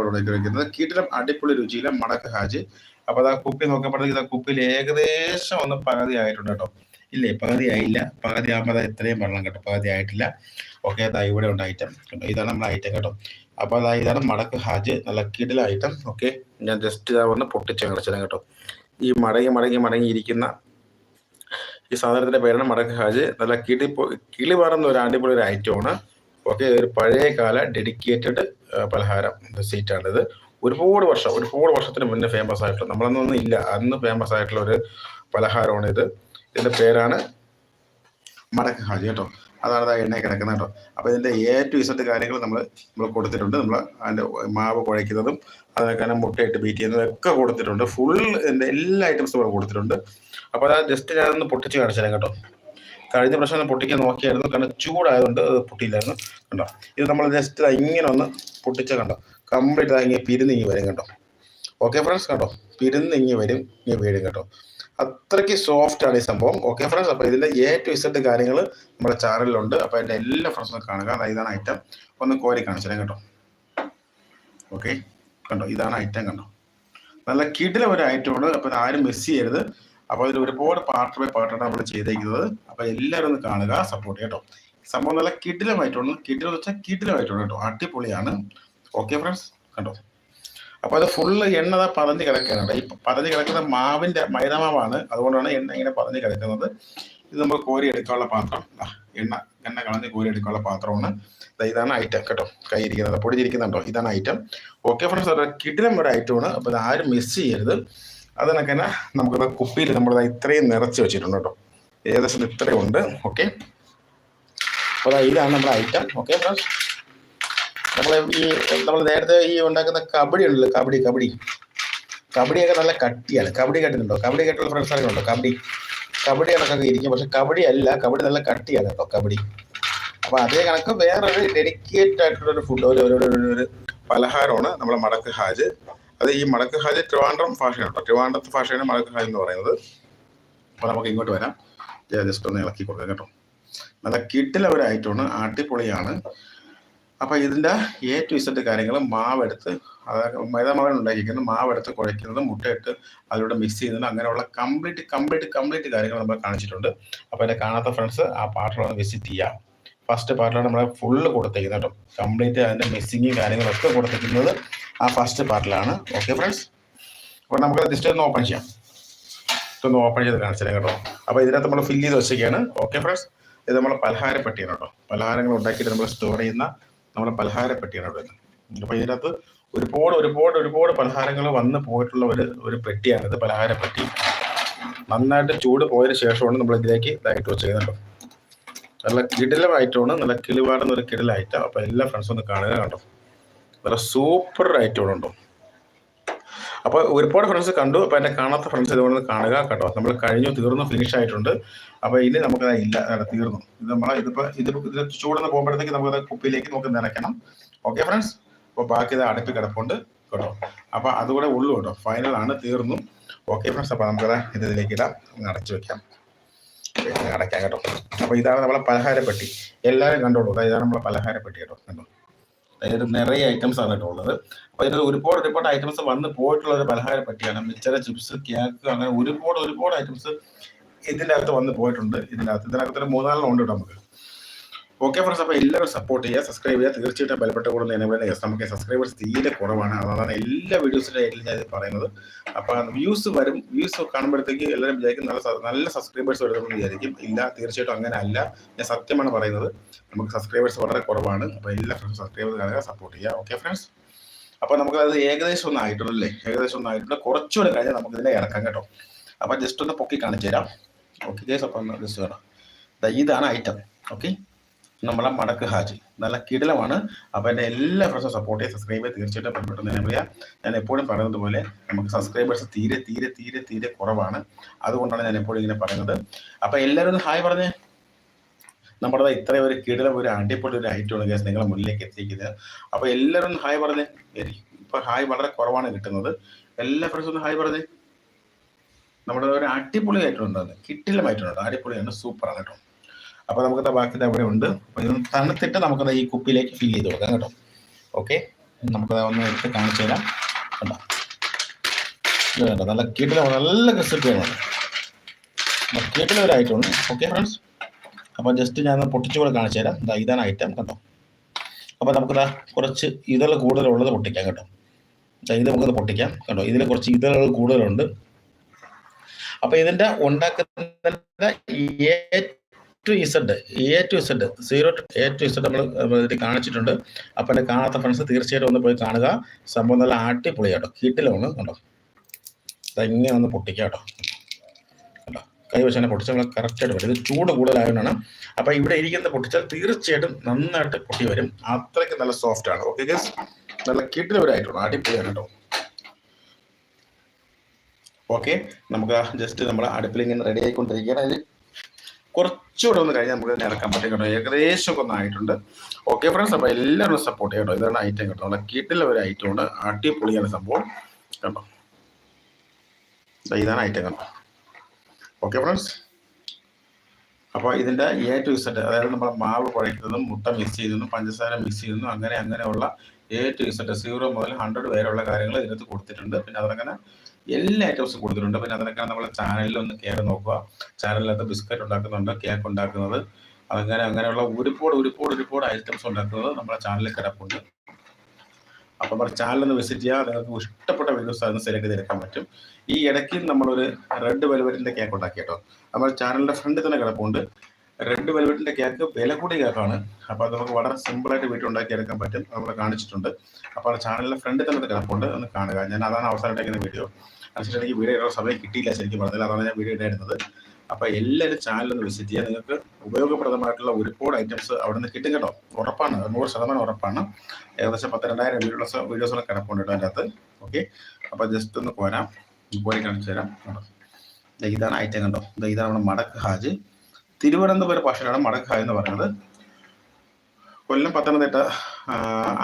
ഉണ്ടാക്കി വെക്കുന്നത്. കീട്ടിലും അടിപൊളി രുചിയിലെ മടക്ക് ഹാജ്. അപ്പൊ അതാ കുപ്പി നോക്കുമ്പോഴത്തേക്ക് ആ കുപ്പിയിൽ ഏകദേശം ഒന്ന് പകുതി ആയിട്ടുണ്ട് കേട്ടോ. ഇല്ലേ? പകുതി ആയില്ല. പകുതി ആകുമ്പോൾ അത് ഇത്രയും വെള്ളം കേട്ടോ. പകുതി ആയിട്ടില്ല. ഓക്കെ അതാ ഇവിടെ ഉണ്ട് ഐറ്റം കേട്ടോ ഇതാണ് നമ്മുടെ ഐറ്റം കേട്ടോ. അപ്പൊ അതാ ഇതാണ് മടക്ക് ഹാജ്. നല്ല കിടില ഐറ്റം ഓക്കെ. ഞാൻ ജസ്റ്റ് ഇതാ വന്ന് പൊട്ടിച്ച് കളിച്ചത് കേട്ടോ. ഈ മടങ്ങി മടങ്ങി മടങ്ങിയിരിക്കുന്ന ഈ സാധനത്തിന്റെ പേരാണ് മടക്ക് ഹാജ്. നല്ല കിളി കിളി പറന്ന ഒരു അടിപൊളി ഒരു ഐറ്റമാണ് ഓക്കെ ഒരു പഴയ കാല ഡെഡിക്കേറ്റഡ് പലഹാരം സീറ്റാണിത് ഒരുപാട് വർഷം ഒരുപാട് വർഷത്തിന് മുന്നേ ഫേമസ് ആയിട്ടുള്ള നമ്മളന്നൊന്നും ഇല്ല അന്ന് ഫേമസ് ആയിട്ടുള്ള ഒരു പലഹാരമാണ് ഇത് ഇതിന്റെ പേരാണ് മടക്ക് ഹാജി കേട്ടോ. അതാണ് ആ എണ്ണ കിടക്കുന്നത് കേട്ടോ. അപ്പൊ ഇതിന്റെ എ ടു ഇസറ്റ് കാര്യങ്ങൾ നമ്മൾ നമ്മൾ കൊടുത്തിട്ടുണ്ട്. നമ്മൾ അതിന്റെ മാവ് കുഴയ്ക്കുന്നതും അതിനൊക്കെ തന്നെ മുട്ടയിട്ട് ബീറ്റ് ചെയ്യുന്നതും ഒക്കെ കൊടുത്തിട്ടുണ്ട്. ഫുൾ ഇതിന്റെ എല്ലാ ഐറ്റംസും നമ്മൾ കൊടുത്തിട്ടുണ്ട്. അപ്പോൾ അത് ജസ്റ്റ് ഞാനൊന്ന് പൊട്ടിച്ച് കാണിച്ചു തരാം കേട്ടോ. കഴിഞ്ഞ പ്രാവശ്യം പൊട്ടിക്കാൻ നോക്കിയായിരുന്നു. കാരണം ചൂടായതുകൊണ്ട് അത് പൊട്ടിയില്ലായിരുന്നു. കണ്ടോ? ഇത് നമ്മൾ ജസ്റ്റ് ഇങ്ങനെ ഒന്ന് പൊട്ടിച്ച കണ്ടോ? കംപ്ലീറ്റ് ഇങ്ങനെ പിരിന്നിങ്ങി വരും കേട്ടോ ഓക്കെ ഫ്രണ്ട്സ് കേട്ടോ പിരിന്നിങ്ങി വരും ഇങ്ങനെ വീഴും കേട്ടോ അത്രയ്ക്ക് സോഫ്റ്റ് ആണ് ഈ സംഭവം. ഓക്കെ ഫ്രണ്ട്സ് അപ്പോൾ ഇതിന്റെ എ ടു ഇസഡ് കാര്യങ്ങൾ നമ്മുടെ ചാനലിലുണ്ട് അപ്പോൾ അതിന്റെ എല്ലാ ഫ്രണ്ട്സും കാണുക. അതായത് ഇതാണ് ഐറ്റം ഒന്ന് കോരി കാണിച്ചു കേട്ടോ ഓക്കെ കണ്ടോ? ഇതാണ് ഐറ്റം കണ്ടോ? നല്ല കിടില ഒരു ഐറ്റമാണ് അപ്പോൾ ആരും മിസ് ചെയ്യരുത്. അപ്പോൾ അതിൽ ഒരുപാട് പാർട്ട് ബൈ പാർട്ടാണ് നമ്മൾ ചെയ്തേക്കുന്നത്. അപ്പോൾ എല്ലാവരും ഒന്ന് കാണുക സപ്പോർട്ട് കേട്ടോ സംഭവം നല്ല കിടിലമായിട്ടുണ്ട് കിടിലം എന്ന് വെച്ചാൽ കിടിലമായിട്ടുണ്ട് കേട്ടോ അടിപൊളിയാണ്. ഓക്കെ ഫ്രണ്ട്സ് കണ്ടോ? അപ്പോൾ അത് ഫുള്ള് എണ്ണ ദാ പതഞ്ഞ് കിടക്കുകയാണ് ഈ പതഞ്ഞ് കിടക്കുന്ന മാവിന്റെ മൈദമാവാണ് അതുകൊണ്ടാണ് എണ്ണ ഇങ്ങനെ പതഞ്ഞ് കിടക്കുന്നത്. ഇത് നമ്മൾ കോരി എടുക്കാനുള്ള പാത്രം. എണ്ണ എണ്ണ കളഞ്ഞ് കോരി എടുക്കാനുള്ള പാത്രമാണ്. ഇതാണ് ഐറ്റം കേട്ടോ. കൈ ഇരിക്കുന്നത്. പൊടിഞ്ഞിരിക്കുന്നുണ്ടോ ഇതാണ് ഐറ്റം ഓക്കെ ഫ്രണ്ട്സ് കിടിലം ഒരു ഐറ്റമാണ് അപ്പോൾ ഇത് ആരും മിസ് ചെയ്യരുത്. അതിനൊക്കെ തന്നെ നമുക്കത് കുപ്പിയിൽ നമ്മൾ ഇത്രയും നിറച്ച് വെച്ചിട്ടുണ്ട് കേട്ടോ. ഏകദേശം ഇത്രയും ഉണ്ട് ഓക്കെ അപ്പോൾ ഇതാണ് നമ്മുടെ ഐറ്റം ഓക്കെ നമ്മൾ ഈ നമ്മൾ നേരത്തെ ഈ ഉണ്ടാക്കുന്ന കബഡി ഉണ്ടല്ലോ കബഡി കബഡി. കബഡിയൊക്കെ നല്ല കട്ടിയാണ്. കബഡി കേട്ടിട്ടുണ്ടോ? കബഡി കേട്ടുള്ള ഫ്രണ്ട്സ് ആണെന്നുണ്ടോ കബഡി. കബഡി കണക്കൊക്കെ ഇരിക്കും. പക്ഷെ കബഡി അല്ല കബഡി നല്ല കട്ടിയാണ് കേട്ടോ കബഡി. അപ്പൊ അതേ കണക്ക് വേറൊരു ഡെഡിക്കേറ്റ് ആയിട്ടുള്ള ഒരു ഫുഡ് ഒരു- ഒരു പലഹാരമാണ് നമ്മുടെ മടക്ക് ഹാജ്. അത് ഈ മടക്ക് ഹാജ് ട്രിവാൻഡ്രം ഭാഷയാണ് ട്രിവാൻഡ്രത്തെ ഭാഷയാണ് മടക്ക് ഹാജ് എന്ന് പറയുന്നത്. അപ്പൊ നമുക്ക് ഇങ്ങോട്ട് വരാം. ജസ്റ്റ് ഒന്ന് ഇളക്കി കൊടുക്കാം കേട്ടോ. നല്ല കിട്ടിലവരായിട്ടാണ് അടിപൊളിയാണ്. അപ്പൊ ഇതിന്റെ എ ടു ഇസഡ് കാര്യങ്ങൾ മാവെടുത്ത് അതായത് മൈദാമാവൻ ഉണ്ടാക്കിയിരിക്കുന്നത് മാവെടുത്ത് കുഴയ്ക്കുന്നത് മുട്ടയിട്ട് അതിലൂടെ മിക്സ് ചെയ്യുന്നത് അങ്ങനെയുള്ള കംപ്ലീറ്റ് കംപ്ലീറ്റ് കംപ്ലീറ്റ് കാര്യങ്ങൾ നമ്മൾ കാണിച്ചിട്ടുണ്ട്. അപ്പൊ എന്നെ കാണാത്ത ഫ്രണ്ട്സ് ആ പാർട്ടിലൊന്ന് വിസിറ്റ് ചെയ്യാം. ഫസ്റ്റ് പാർട്ടിലാണ് നമ്മളെ ഫുള്ള് കൊടുത്തേക്കുന്നത് കേട്ടോ. കംപ്ലീറ്റ് അതിന്റെ മിസ്സിങ്ങും കാര്യങ്ങളൊക്കെ കൊടുത്തിരിക്കുന്നത്. ആ ഫസ്റ്റ് പാർട്ടിലാണ് ഓക്കെ ഫ്രണ്ട്സ് അപ്പോൾ നമുക്ക് ജസ്റ്റ് ഒന്ന് ഓപ്പൺ ചെയ്യാം. ഇതൊന്ന് ഓപ്പൺ ചെയ്ത് കാണിച്ചു തരാം കേട്ടോ. അപ്പോൾ ഇതിനകത്ത് നമ്മൾ ഫില്ല് ചെയ്ത് വെച്ചൊക്കെയാണ് ഓക്കെ ഫ്രണ്ട്സ് ഇത് നമ്മൾ പലഹാര പെട്ടിയാണ് കേട്ടോ. പലഹാരങ്ങൾ ഉണ്ടാക്കിയിട്ട് നമ്മൾ സ്റ്റോർ ചെയ്യുന്ന നമ്മുടെ പലഹാര പെട്ടിയാണ് അവിടെ അപ്പോൾ ഇതിനകത്ത് ഒരുപാട് ഒരുപാട് ഒരുപാട് പലഹാരങ്ങൾ വന്ന് പോയിട്ടുള്ള ഒരു ഒരു പെട്ടിയാണിത് പലഹാര പെട്ടി നന്നായിട്ട് ചൂട് പോയതിന് ശേഷമാണ് നമ്മൾ ഇതിലേക്ക് ഇതായിട്ട് വെച്ചേക്കുന്നുണ്ടോ നല്ല കിടിലമായിട്ടാണ് നല്ല കിളിവാടുന്ന ഒരു കിടിലായിട്ടാണ്. അപ്പോൾ എല്ലാ ഫ്രണ്ട്സും ഒന്ന് കാണുക കണ്ടോ. നല്ല സൂപ്പർ ഐറ്റം ഉണ്ടോ? അപ്പോൾ ഒരുപാട് ഫ്രണ്ട്സ് കണ്ടു. അപ്പോൾ എന്നെ കാണാത്ത ഫ്രണ്ട്സ് ഇതുകൊണ്ട് കാണുക കേട്ടോ. നമ്മൾ കഴിഞ്ഞു തീർന്നു ഫിനിഷ് ആയിട്ടുണ്ട്. അപ്പോൾ ഇനി നമുക്ക് ഇല്ല തീർന്നു. ഇത് നമ്മളെ ഇതിപ്പോ ഇത് ഇത് ചൂടുന്ന് പോകുമ്പോഴത്തേക്ക് നമുക്ക് കുപ്പിയിലേക്ക് നമുക്ക് നിറയ്ക്കണം ഓക്കെ ഫ്രണ്ട്സ് അപ്പോൾ ബാക്കി ഇത് അടുപ്പിൽ കിടപ്പുണ്ട് കേട്ടോ. അപ്പോൾ അതുകൂടെ ഉള്ളു കേട്ടോ. ഫൈനൽ ആണ് തീർന്നു. ഓക്കെ ഫ്രണ്ട്സ് അപ്പോൾ ഇത് ഇതിലേക്ക് ഇടാം അടച്ചു വെക്കാം. അടയ്ക്കാം കേട്ടോ. അപ്പോൾ ഇതാണ് നമ്മളെ പലഹാരപ്പെട്ടി. എല്ലാവരും കണ്ടോളൂ. ഇതാണ് നമ്മളെ പലഹാരപ്പെട്ടി കേട്ടോ. കണ്ടോ? അതായത് നിറയെ ഐറ്റംസ് ആണ് കേട്ടോ ഉള്ളത്. അപ്പോൾ ഇതിൽ ഒരുപാട് ഒരുപാട് ഐറ്റംസ് വന്ന് പോയിട്ടുള്ള ഒരു പലഹാര പറ്റിയാണ്. മിച്ചറ ചിപ്സ് കേക്ക് അങ്ങനെ ഒരുപാട് ഒരുപാട് ഐറ്റംസ് ഇതിന്റെ അകത്ത് വന്ന് പോയിട്ടുണ്ട് ഇതിന്റെ അകത്ത് ഇതിനകത്ത്. ഒരു മൂന്നാലെണ്ണം ഉണ്ട് നമുക്ക്. ഓക്കെ ഫ്രണ്ട്സ് അപ്പോൾ എല്ലാവരും സപ്പോർട്ട് ചെയ്യുക സബ്സ്ക്രൈബ് ചെയ്യുക. തീർച്ചയായിട്ടും ബലപ്പെട്ട കൂടുതൽ എന്നെ യെസ് നമുക്ക് സബ്സ്ക്രൈബേഴ്സ് തീരെ കുറവാണ്. അതാണ് എല്ലാ വീഡിയോസിന്റെ ആയിട്ട് ഞാൻ പറയുന്നത്. അപ്പോൾ വ്യൂസ് വരും. വ്യൂസ് കാണുമ്പോഴത്തേക്ക് എല്ലാവരും വിചാരിക്കും നല്ല നല്ല സബ്സ്ക്രൈബേഴ്സ് വരുമെന്ന് വിചാരിക്കും. ഇല്ല തീർച്ചയായിട്ടും അങ്ങനെ അല്ല. ഞാൻ സത്യമാണ് പറയുന്നത്. നമുക്ക് സബ്സ്ക്രൈബേഴ്സ് വളരെ കുറവാണ്. അപ്പോൾ എല്ലാ ഫ്രണ്ട്സ് സബ്സ്ക്രൈബ് കാണുക സപ്പോർട്ട് ചെയ്യുക. ഓക്കെ ഫ്രണ്ട്സ് അപ്പോൾ അത് ഏകദേശം ഒന്നും ആയിട്ടുള്ളൂ അല്ലേ? ഏകദേശം ഒന്നും ആയിട്ടുണ്ട്. കുറച്ചുകൂടെ കഴിഞ്ഞാൽ നമുക്ക് ഇതിനെ ഇറക്കാം കേട്ടോ. അപ്പോൾ ജസ്റ്റ് ഒന്ന് പൊക്കി കാണിച്ചു തരാം ഓക്കെ കേസ് അപ്പം ജസ്റ്റ് വേണം ഇതാണ് ഐറ്റം ഓക്കെ നമ്മളെ മടക്ക് ഹാജി. നല്ല കിടിലമാണ്. അപ്പോൾ എന്റെ എല്ലാ ഫ്രണ്ട്സും സപ്പോർട്ട് ചെയ്യുക സബ്സ്ക്രൈബ് ചെയ്ത് തീർച്ചയായിട്ടും പെട്ടെന്ന് തന്നെ പറയാം ഞാൻ എപ്പോഴും പറയുന്നത് പോലെ നമുക്ക് സബ്സ്ക്രൈബേഴ്സ് തീരെ തീരെ തീരെ തീരെ കുറവാണ്. അതുകൊണ്ടാണ് ഞാൻ എപ്പോഴും ഇങ്ങനെ പറയുന്നത്. അപ്പോൾ എല്ലാവരും ഹായ് പറഞ്ഞേ. നമ്മുടെ ഇത്ര ഒരു കിടിലം ഒരു അടിപൊളി ഒരു ഐറ്റമാണ് ഗ്യാസ് നിങ്ങളെ മുന്നിലേക്ക് എത്തിക്കുന്നത് അപ്പോൾ എല്ലാവരും ഹായ് പറഞ്ഞേ. ഇപ്പൊ ഹായ് വളരെ കുറവാണ് കിട്ടുന്നത്. എല്ലാ ഫ്രണ്ട്സും ഹായ് പറഞ്ഞേ. നമ്മുടെ ഒരു അടിപൊളി ആയിട്ടുണ്ട് കിട്ടിലമായിട്ടുണ്ട് അടിപൊളിയാണ് സൂപ്പറാണ് കേട്ടോ. അപ്പൊ നമുക്ക് ബാക്കി അവിടെ ഉണ്ട്. അപ്പൊ തണുത്തിട്ട് നമുക്കത് ഈ കുപ്പിയിലേക്ക് ഫില്ല് ചെയ്ത് കൊടുക്കാം കേട്ടോ. ഓക്കെ നമുക്കത് ഒന്ന് എടുത്ത് കാണിച്ചു തരാം. കണ്ടോ? നല്ല കീട്ടിൽ നല്ല റെസിപ്പിയാണ് കീട്ടിൽ ഒരു ഐറ്റം ഉണ്ട്. ഓക്കെ ഫ്രണ്ട്സ് അപ്പോൾ ജസ്റ്റ് ഞാൻ പൊട്ടിച്ചു കൂടെ കാണിച്ചു തരാം. ഇതാ ഇതാണ് ഐറ്റം കേട്ടോ അപ്പോൾ നമുക്കിതാ കുറച്ച് ഇതൾ കൂടുതലുള്ളത് പൊട്ടിക്കാം കേട്ടോ. ഇത് നമുക്കത് പൊട്ടിക്കാം. കേട്ടോ ഇതിൽ കുറച്ച് ഇതളുകൾ കൂടുതലുണ്ട്. അപ്പോൾ ഇതിന്റെ ഉണ്ടാക്കുന്ന to Z A to Z zero to A to Z നമ്മൾ ഇതിൽ കാണിച്ചിട്ടുണ്ട്. അപ്പം എന്റെ കാണാത്ത ഫ്രണ്ട്സ് തീർച്ചയായിട്ടും ഒന്ന് പോയി കാണുക. സംഭവം നല്ല ആട്ടിപ്പൊളി കേട്ടോ കീട്ടിലാണ് കണ്ടോ ഇങ്ങനെ ഒന്ന് പൊട്ടിക്കാം കേട്ടോ. കണ്ടോ? കൈ വെച്ച് തന്നെ പൊട്ടിച്ചാൽ നമ്മൾ കറക്റ്റായിട്ട് വരും. ഇത് ചൂട് കൂടുതലായതുകൊണ്ടാണ്. അപ്പം ഇവിടെ ഇരിക്കുന്ന പൊട്ടിച്ചാൽ തീർച്ചയായിട്ടും നന്നായിട്ട് പൊട്ടി വരും. അത്രയ്ക്ക് നല്ല സോഫ്റ്റ് ആണ്. ഓക്കെ ഗസ് നല്ല കിട്ടിലവരായിട്ടുണ്ട് അടിപൊളിയാണ് കേട്ടോ. ഓക്കെ നമുക്ക് ജസ്റ്റ് നമ്മൾ അടുപ്പിൽ ഇങ്ങനെ റെഡി ആയിക്കൊണ്ടിരിക്കുകയാണ്. അതിൽ കുറച്ചുകൂടെ ഒന്ന് കഴിഞ്ഞാൽ നമുക്ക് ഇറക്കാൻ പറ്റും കേട്ടോ. ഏകദേശം ഒക്കെ ഒന്ന് ആയിട്ടുണ്ട്. ഓക്കെ ഫ്രണ്ട്സ് അപ്പോൾ എല്ലാവരും സപ്പോർട്ട് കേട്ടോ ഇതാണ് ഐറ്റം കേട്ടോ. നമ്മുടെ കീട്ടിലെ ഒരു ഐറ്റം ഉണ്ട്. അടിപൊളിയാണ് സംഭവം. കേട്ടോ ഇതാണ് ഐറ്റം കേട്ടോ. ഓക്കെ ഫ്രണ്ട്സ് അപ്പോൾ ഇതിന്റെ എ ടു ഇസഡ് അതായത് നമ്മൾ മാവ് കുഴയ്ക്കുന്നതും മുട്ട മിക്സ് ചെയ്യുന്നതും പഞ്ചസാര മിക്സ് ചെയ്യുന്നതും അങ്ങനെ അങ്ങനെയുള്ള എ ടു ഇസഡ് സീറോ മുതൽ ഹൺഡ്രഡ് വരെയുള്ള കാര്യങ്ങൾ ഇതിനകത്ത് കൊടുത്തിട്ടുണ്ട്. പിന്നെ അതങ്ങനെ എല്ലാ ഐറ്റംസും കൊടുത്തിട്ടുണ്ട്. പിന്നെ അതിനൊക്കെ നമ്മളെ ചാനലിൽ ഒന്ന് കയറി നോക്കുക. ചാനലിനകത്ത് ബിസ്ക്കറ്റ് ഉണ്ടാക്കുന്നുണ്ട് കേക്ക് ഉണ്ടാക്കുന്നത്. അങ്ങനെ അങ്ങനെയുള്ള ഒരുപാട് ഒരുപാട് ഒരുപാട് ഐറ്റംസ് ഉണ്ടാക്കുന്നത് നമ്മുടെ ചാനലിൽ കിടപ്പുണ്ട്. അപ്പം നമ്മുടെ ചാനൽ ഒന്ന് വിസിറ്റ് ചെയ്യുക. നിങ്ങൾക്ക് ഇഷ്ടപ്പെട്ട വീഡിയോസ് അതിന് സെലക്ട് ചെയ്തെടുക്കാൻ പറ്റും. ഈ ഇടയ്ക്ക് നമ്മളൊരു റെഡ് വെൽവെറ്റിന്റെ കേക്ക് ഉണ്ടാക്കി കേട്ടോ. നമ്മുടെ ചാനലിന്റെ ഫ്രണ്ടിൽ തന്നെ കിടപ്പുണ്ട്. റെഡ് വെൽവെറ്റിന്റെ കേക്ക് വില കൂടിയ കേക്കാണ് അപ്പോൾ അത് നമുക്ക് വളരെ സിമ്പിളായിട്ട് വീട്ടിൽ ഉണ്ടാക്കി എടുക്കാൻ പറ്റും നമ്മൾ കാണിച്ചിട്ടുണ്ട്. അപ്പോൾ ചാനലിന്റെ ഫ്രണ്ടിൽ തന്നെ കിടപ്പുണ്ട്. ഒന്ന് കാണുക. ഞാൻ അതാണ് അവസാനമായിട്ട് വീഡിയോ അതിനുശേഷം എനിക്ക് വീഡിയോ ഇടാൻ സമയം കിട്ടിയില്ല ശരിക്കും പറഞ്ഞാൽ. അതാണ് ഞാൻ വീഡിയോ ഇടായിരുന്നത്. അപ്പോൾ എല്ലാവരും ചാനലൊന്ന് വിസിറ്റ് ചെയ്യുക. നിങ്ങൾക്ക് ഉപയോഗപ്രദമായിട്ടുള്ള ഒരുപാട് ഐറ്റംസ് അവിടെ നിന്ന് കിട്ടും കേട്ടോ. ഉറപ്പാണ്. നൂറ് ശതമാനം ഉറപ്പാണ്. ഏകദേശം പത്ത് രണ്ടായിരം വീഡിയോസ് വീഡിയോസൊക്കെ കിടപ്പുണ്ട് കേട്ടോ അതിന്റെ അകത്ത്. ഓക്കെ അപ്പോൾ ജസ്റ്റ് ഒന്ന് പോരാം. പോയി കാണിച്ചു തരാം. ഇതാണ് ഐറ്റം കണ്ടോ? ഇതാണ് നമ്മുടെ മടക്ക് ഹാജ്. തിരുവനന്തപുരം ഭാഷയിലാണ് മടക്ക എന്ന് പറയുന്നത്. കൊല്ലം പത്തനംതിട്ട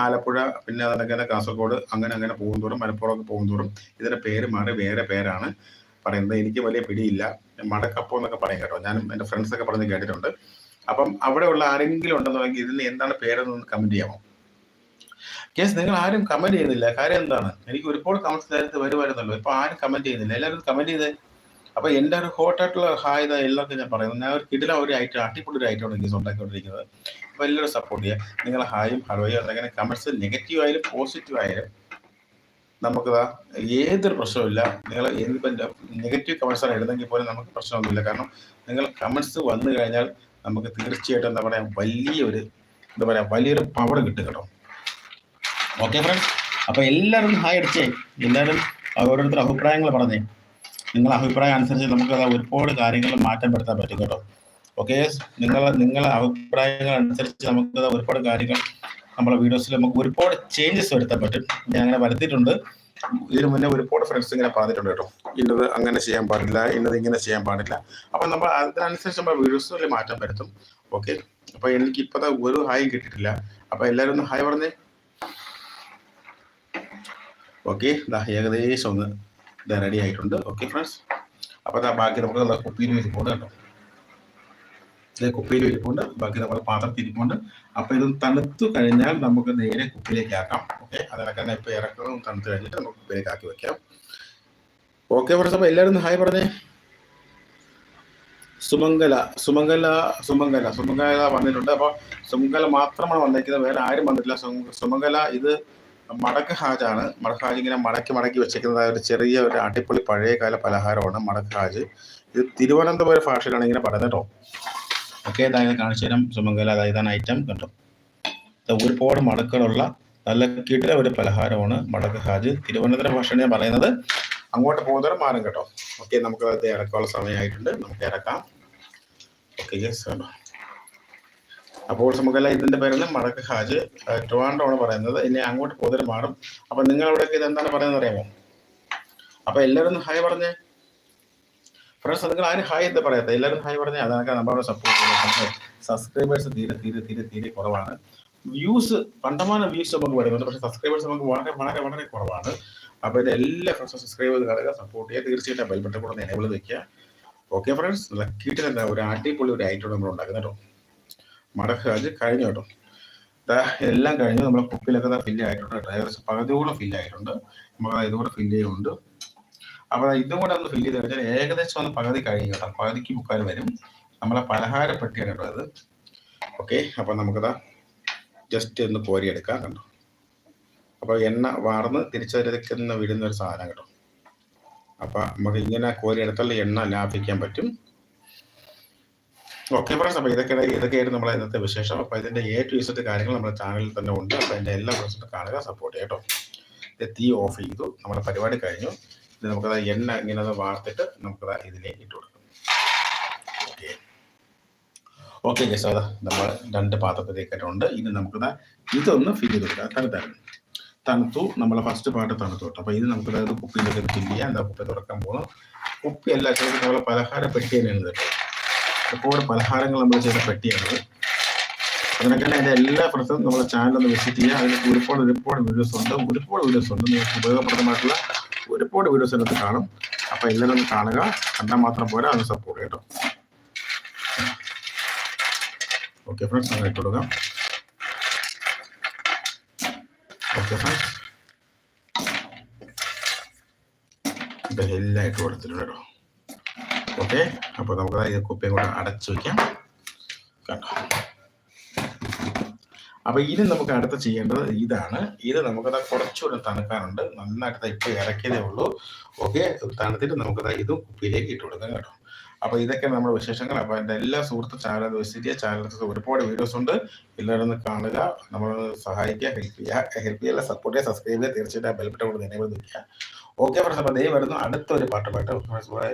ആലപ്പുഴ പിന്നെ അതങ്ങനെ കാസർഗോഡ് അങ്ങനെ അങ്ങനെ പോകുന്തോറും മലപ്പുറമൊക്കെ പോകും പോകുന്തോറും ഇതിന്റെ പേര് മാറി വേറെ പേരാണ് പറയുന്നത്. എനിക്ക് വലിയ പിടിയില്ല. മടക്കപ്പം എന്നൊക്കെ പറയും കേട്ടോ. ഞാനും എന്റെ ഫ്രണ്ട്സ് ഒക്കെ പറഞ്ഞ് കേട്ടിട്ടുണ്ട്. അപ്പം അവിടെ ഉള്ള ആരെങ്കിലും ഉണ്ടെന്നുണ്ടെങ്കിൽ ഇതിന് എന്താണ് പേരെന്ന് കമന്റ് ചെയ്യാമോ? കേസ് നിങ്ങൾ ആരും കമന്റ് ചെയ്യുന്നില്ല. കാര്യം എന്താണ്? എനിക്ക് ഒരുപാട് കമന്റ്സ് നേരത്തെ വരുമായിരുന്നല്ലോ ഇപ്പൊ ആരും കമന്റ് ചെയ്യുന്നില്ല. എല്ലാവരും കമന്റ് ചെയ്തേ. അപ്പൊ എന്റെ ഒരു ഹോട്ട് ആയിട്ടുള്ള ഹായ് ഇതാ എല്ലാവർക്കും ഞാൻ പറയുന്നത് ഞാൻ ഒരു കിടില ഒരു ഐറ്റം അടിപൊളി ഒരു ഐറ്റമാണ് എനിക്ക് ഉണ്ടാക്കിക്കൊണ്ടിരിക്കുന്നത് അപ്പൊ എല്ലാവരും സപ്പോർട്ട് ചെയ്യുക. നിങ്ങൾ ഹായും ഹലോയും അതങ്ങനെ കമന്റ്സ് നെഗറ്റീവ് ആയാലും പോസിറ്റീവ് ആയാലും നമുക്കിതാ ഏതൊരു പ്രശ്നമില്ല നിങ്ങൾ എന്തിപ്പം നെഗറ്റീവ് കമന്റ്സ് ആണ് എഴുതെങ്കിൽ പോലും നമുക്ക് പ്രശ്നമൊന്നുമില്ല കാരണം നിങ്ങൾ കമന്റ്സ് വന്നു കഴിഞ്ഞാൽ നമുക്ക് തീർച്ചയായിട്ടും എന്താ പറയാ വലിയൊരു എന്താ പറയാ വലിയൊരു പവർ കിട്ടും കേട്ടോ. ഓക്കെ ഫ്രണ്ട്സ് അപ്പൊ എല്ലാവരും ഹായ് അടിച്ചേ. എല്ലാവരും ഓരോരുത്തർ അഭിപ്രായങ്ങൾ പറഞ്ഞേ. നിങ്ങളെ അഭിപ്രായം അനുസരിച്ച് നമുക്ക് അത് ഒരുപാട് കാര്യങ്ങൾ മാറ്റം പെടുത്താൻ പറ്റും കേട്ടോ. ഓക്കെ നിങ്ങൾ നിങ്ങളെ അഭിപ്രായങ്ങൾ അനുസരിച്ച് നമുക്ക് ഒരുപാട് കാര്യങ്ങൾ നമ്മളെ വീഡിയോസിൽ നമുക്ക് ഒരുപാട് ചേഞ്ചസ് വരുത്താൻ പറ്റും. ഞാൻ അങ്ങനെ വരുത്തിയിട്ടുണ്ട്. ഇതിനു മുന്നേ ഒരുപാട് ഫ്രണ്ട്സ് ഇങ്ങനെ പറഞ്ഞിട്ടുണ്ട് കേട്ടോ. ഇന്നത് അങ്ങനെ ചെയ്യാൻ പാടില്ല ഇന്നത് ഇങ്ങനെ ചെയ്യാൻ പാടില്ല. അപ്പൊ നമ്മൾ അതിനനുസരിച്ച് നമ്മൾ വീഡിയോസിൽ മാറ്റം വരുത്തും. ഓക്കെ അപ്പൊ എനിക്ക് ഇപ്പത്തെ ഒരു ഹായും കിട്ടിയിട്ടില്ല. അപ്പൊ എല്ലാവരും ഒന്ന് ഹായ് പറഞ്ഞേ. ഓക്കെ ഏകദേശം ഒന്ന് ഇത് റെഡി ആയിട്ടുണ്ട്. ഓക്കെ ഫ്രണ്ട്സ് അപ്പോൾ ദാ ബാക്കി നമുക്ക് കുപ്പിയിൽ ഇരിപ്പുണ്ട് കേട്ടോ. ഇത് കുപ്പിയിൽ ഇരിപ്പുണ്ട്. ബാക്കി നമ്മുടെ പാത്രത്തിൽ ഇരിപ്പുണ്ട്. അപ്പോൾ ഇത് തണുത്തു കഴിഞ്ഞാൽ നമുക്ക് നേരെ കുപ്പിയിലേക്ക് ആക്കാം. ഓക്കെ അതിനൊക്കെ ഇപ്പോൾ ഇറക്കണം തണുത്ത് കഴിഞ്ഞിട്ട് നമുക്ക് കുപ്പിയിലേക്ക് ആക്കി വെക്കാം. ഓക്കെ ഫ്രണ്ട്സ് അപ്പോൾ എല്ലാവരും ഹായ് പറഞ്ഞേ. സുമംഗല സുമംഗല സുമംഗല സുമംഗല വന്നിട്ടുണ്ട്. അപ്പോൾ സുമംഗല മാത്രമാണ് വന്നേക്കുന്നത് വേറെ ആരും വന്നിട്ടില്ല. സുമംഗല ഇത് മടക്ക് ഹാജാണ് മടക്ക് ഹാജ് ഇങ്ങനെ മടക്കി മടക്കി വെച്ചിരിക്കുന്ന ഒരു ചെറിയ ഒരു അടിപൊളി പഴയകാല പലഹാരമാണ് മടക്ക് ഹാജ്. ഇത് തിരുവനന്തപുരം ഭാഷയിലാണ് ഇങ്ങനെ പറയുന്നത് കേട്ടോ. ഓക്കെ ഇതായത് കാണിച്ചു തരാം. സുമംഗല അതായത് ഇതാണ് ഐറ്റം കണ്ടോ? ഒരുപാട് മടക്കുകളുള്ള നല്ല കിടില ഒരു പലഹാരമാണ് മടക്ക് ഹാജ്. തിരുവനന്തപുരം ഭാഷയാണ് ഞാൻ പറയുന്നത്. അങ്ങോട്ട് പോകുന്നവരെ മാറും കേട്ടോ. ഓക്കെ നമുക്ക് അത് ഇറക്കാനുള്ള സമയമായിട്ടുണ്ട്. നമുക്ക് ഇറക്കാം. ഓക്കെ യെസ് അപ്പോൾ നമുക്കെല്ലാം ഇതിന്റെ പേരിൽ മടക്ക് ഹാജ് ട്രിവാൻഡോ ട്രിവാൻഡ്രമാണ് പറയുന്നത്. ഇനി അങ്ങോട്ട് മാറും അപ്പൊ നിങ്ങൾ അവിടേക്ക് ഇത് എന്താണ് പറയുന്നത് അറിയാമോ? അപ്പൊ എല്ലാവരും ഹായ് പറഞ്ഞേ. ഫ്രണ്ട്സ് നിങ്ങൾ ആരും ഹായ് എന്താ പറയാത്ത എല്ലാവരും ഹായ് പറഞ്ഞേ. അതൊക്കെ നമ്മളെ സപ്പോർട്ട് ചെയ്യുന്നത് സബ്സ്ക്രൈബേഴ്സ് തീരെ തീരെ തീരെ തീരെ കുറവാണ്. വ്യൂസ് പണ്ടമാന വ്യൂസ് നമുക്ക് വരുന്നുണ്ട് പക്ഷെ സബ്സ്ക്രൈബേഴ്സ് നമുക്ക് വളരെ വളരെ വളരെ കുറവാണ്. അപ്പോൾ ഇത് എല്ലാ ഫ്രണ്ട്സും സബ്സ്ക്രൈബ് ചെയ്ത് കാണുക സപ്പോർട്ട് ചെയ്യുക. തീർച്ചയായിട്ടും ബെൽബട്ടൻ കൂടെ എനേബിൾ വെക്കുക. ഓക്കെ ഫ്രണ്ട്സ് ലക്കിയിട്ട് എന്താ? ഒരു അടിപൊളി ഒരു ഐറ്റം നമ്മൾ ഉണ്ടാക്കുന്നത് കേട്ടോ മടക്ക് അത് കഴിഞ്ഞു കേട്ടോ. എല്ലാം കഴിഞ്ഞ് നമ്മളെ കുപ്പിലൊക്കെ ഫില്ല് ആയിട്ടുണ്ട്. കേട്ടോ ഏകദേശം പകുതിയോളം ഫില്ല് ആയിട്ടുണ്ട്. നമുക്ക് ഇതുകൂടെ ഫില്ല് ചെയ്യുന്നുണ്ട്. അപ്പോൾ ഇതും കൂടെ ഒന്ന് ഫില്ല് ചെയ്ത് കഴിഞ്ഞാൽ ഏകദേശം ഒന്ന് പകുതി കഴിഞ്ഞു കേട്ടോ. പകുതിക്ക് മുക്കാൽ വരും. നമ്മളെ പലഹാര പെട്ടിയാണ് കേട്ടോ അത്. ഓക്കെ അപ്പം നമുക്കതാ ജസ്റ്റ് ഒന്ന് കോരിയെടുക്കാം കണ്ടോ. അപ്പോൾ എണ്ണ വാർന്ന് തിരിച്ചരിക്കുന്ന വിടുന്ന ഒരു സാധനം കേട്ടോ. അപ്പോൾ നമുക്ക് ഇങ്ങനെ കോരിയെടുത്തുള്ള എണ്ണ ലാഭിക്കാൻ പറ്റും. ഓക്കെ ഫ്രണ്ട്സ് അപ്പോൾ ഇതൊക്കെ ഇതൊക്കെയായിരുന്നു നമ്മളെ ഇന്നത്തെ വിശേഷം. അപ്പോൾ ഇതിന്റെ എ ടു ഇസറ്റ് കാര്യങ്ങൾ നമ്മുടെ ചാനലിൽ തന്നെ ഉണ്ട്. അപ്പോൾ അതിന്റെ എല്ലാ ഫ്രണ്ട്സും കാണുക സപ്പോർട്ട് ചെയ്യാം കേട്ടോ. തീ ഓഫ് ചെയ്തു. നമ്മുടെ പരിപാടി കഴിഞ്ഞു. ഇത് നമുക്കത് എണ്ണ ഇങ്ങനെ അത് വാർത്തിട്ട് നമുക്കത് ഇതിലേക്ക് ഇട്ട് കൊടുക്കാം. ഓക്കെ ഓക്കെ അതാ നമ്മൾ രണ്ട് പാത്രത്തിലേക്കായിട്ടുണ്ട് ഇനി നമുക്കത് ഇതൊന്ന് ഫിൽ ചെയ്ത് കൊടുക്കാം. തണുത്തായിരുന്നു തണുത്തു. നമ്മളെ ഫസ്റ്റ് പാട്ട് തണുത്തു കേട്ടോ. അപ്പോൾ ഇത് നമുക്ക് അതായത് കുപ്പിയിലേക്ക് ഫില്ല് ചെയ്യാം. എന്താ കുപ്പി തുറക്കാൻ പോകുന്നു കുപ്പി എല്ലാ നമ്മളെ പലഹാര പെട്ടി തന്നെയാണ് കേട്ടോ. ഒരുപാട് പലഹാരങ്ങൾ നമ്മൾ ചെയ്ത പെട്ടിയാണത് അതിനൊക്കെ അതിന്റെ എല്ലാ ഫ്രണ്ട്സും നമ്മുടെ ചാനൽ ഒന്ന് വിസിറ്റ് ചെയ്യുക. അതിൽ ഒരുപാട് ഒരുപാട് വീഡിയോസ് ഉണ്ട്. ഒരുപാട് വീഡിയോസ് ഉണ്ട്. നിങ്ങൾക്ക് ഉപയോഗപ്രദമായിട്ടുള്ള ഒരുപാട് വീഡിയോസ് അതിനകത്ത് കാണും. അപ്പോൾ എല്ലാവരും ഒന്ന് കാണുക. കണ്ടാൽ മാത്രം പോരാ. അത് സപ്പോർട്ട് കേട്ടോ ഓക്കെ ഫ്രണ്ട്സ് അങ്ങനെ കൊടുക്കാം. ഓക്കെ ഫ്രണ്ട്സ് ഇതെല്ലാം ഇട്ട് കൊടുത്തിട്ടുണ്ട് കേട്ടോ. ഓക്കെ. അപ്പോൾ നമുക്ക് ഇത് കുപ്പിയും കൂടെ അടച്ചു വെക്കാം. കണ്ടോ? അപ്പോൾ ഇനി നമുക്ക് അടുത്ത് ചെയ്യേണ്ടത് ഇതാണ്. ഇത് നമുക്കത് കുറച്ചുകൂടെ തണുക്കാനുണ്ട്. നന്നായിട്ട് ഇപ്പോൾ ഇറക്കിയതേ ഉള്ളൂ. ഓക്കെ. തണുത്തിട്ട് നമുക്കത് ഇത് കുപ്പിയിലേക്ക് ഇട്ട് കൊടുക്കാം കേട്ടോ. അപ്പോൾ ഇതൊക്കെ നമ്മുടെ വിശേഷങ്ങൾ. അപ്പോൾ എന്റെ എല്ലാ സുഹൃത്ത് ചാനൽ വിസിറ്റ് ചാനലിൽ ഒരുപാട് വീഡിയോസ് ഉണ്ട്. എല്ലാവരും കാണുക. നമ്മൾ സഹായിക്കുക ഹെൽപ്പ് ചെയ്യുക. ഹെൽപ്പ് ചെയ്യുക സപ്പോർട്ട് ചെയ്യുക സബ്സ്ക്രൈബ് ചെയ്യുക. തീർച്ചയായിട്ടും ബെൽബട്ടം കൊണ്ട് നിലവിൽ നിൽക്കുക ഓക്കെ ഫ്രണ്ട്സ് അപ്പോൾ ദേ വരുന്നു. അടുത്തൊരു പാട്ട് പാട്ട്. ബൈ